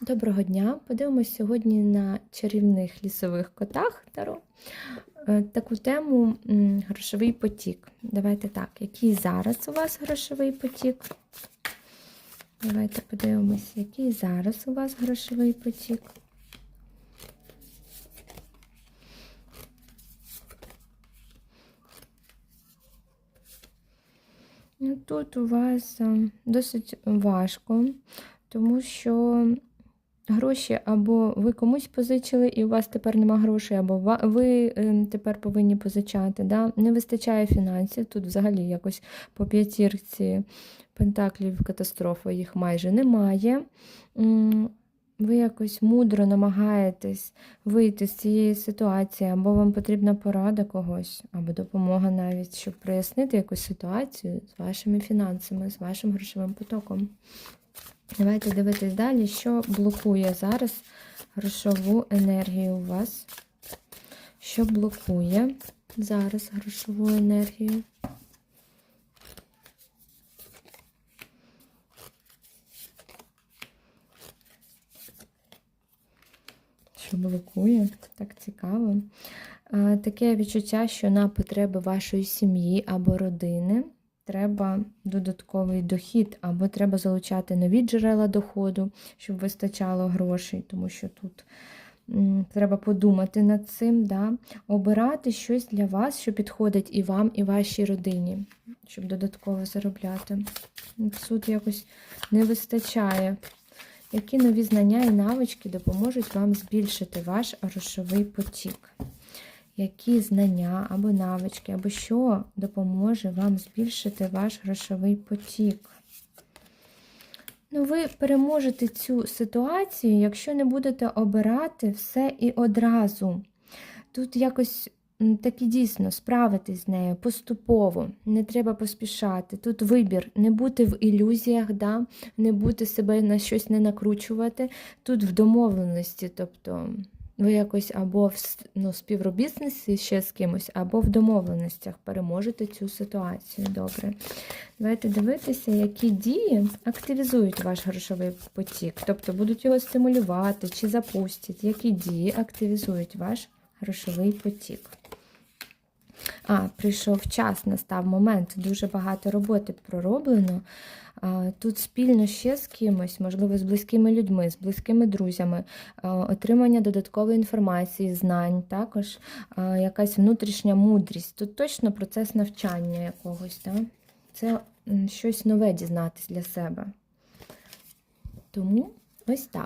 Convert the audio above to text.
Доброго дня! Подивимось сьогодні на чарівних лісових котах Таро. Е, Таку тему грошовий потік. Давайте так, який зараз у вас грошовий потік? Давайте подивимось, який зараз у вас грошовий потік. Ну, Тут у вас е, досить важко, тому що гроші або ви комусь позичили, і у вас тепер нема грошей, або ви е, тепер повинні позичати. Да? Не вистачає фінансів. Тут взагалі якось по п'ятірці пентаклів катастрофа їх майже немає. Ви якось мудро намагаєтесь вийти з цієї ситуації, або вам потрібна порада когось, або допомога навіть, щоб прояснити якусь ситуацію з вашими фінансами, з вашим грошовим потоком. Давайте дивитись далі, що блокує зараз грошову енергію у вас. Що блокує зараз грошову енергію? Що блокує? Так цікаво. Таке відчуття, що на потреби вашої сім'ї або родини треба додатковий дохід, або треба залучати нові джерела доходу, щоб вистачало грошей, тому що тут треба подумати над цим, да? обирати щось для вас, що підходить і вам, і вашій родині, щоб додатково заробляти. Тут якось не вистачає. Які нові знання і навички допоможуть вам збільшити ваш грошовий потік? Які знання або навички, або що допоможе вам збільшити ваш грошовий потік? Ну, ви переможете цю ситуацію, якщо не будете обирати все і одразу. Тут якось таки дійсно справитись з нею поступово, не треба поспішати. Тут вибір, не бути в ілюзіях, да? не бути себе на щось не накручувати. Тут в домовленості, тобто ви якось або в ну, співробітниці ще з кимось, або в домовленостях переможете цю ситуацію. Добре. Давайте дивитися, які дії активізують ваш грошовий потік. Тобто будуть його стимулювати чи запустять, які дії активізують ваш грошовий потік. А, прийшов час, настав момент. Дуже багато роботи пророблено. Тут спільно ще з кимось, можливо, з близькими людьми, з близькими друзями, отримання додаткової інформації, знань, також якась внутрішня мудрість. Тут точно процес навчання якогось. Так? Це щось нове дізнатись для себе. Тому ось так.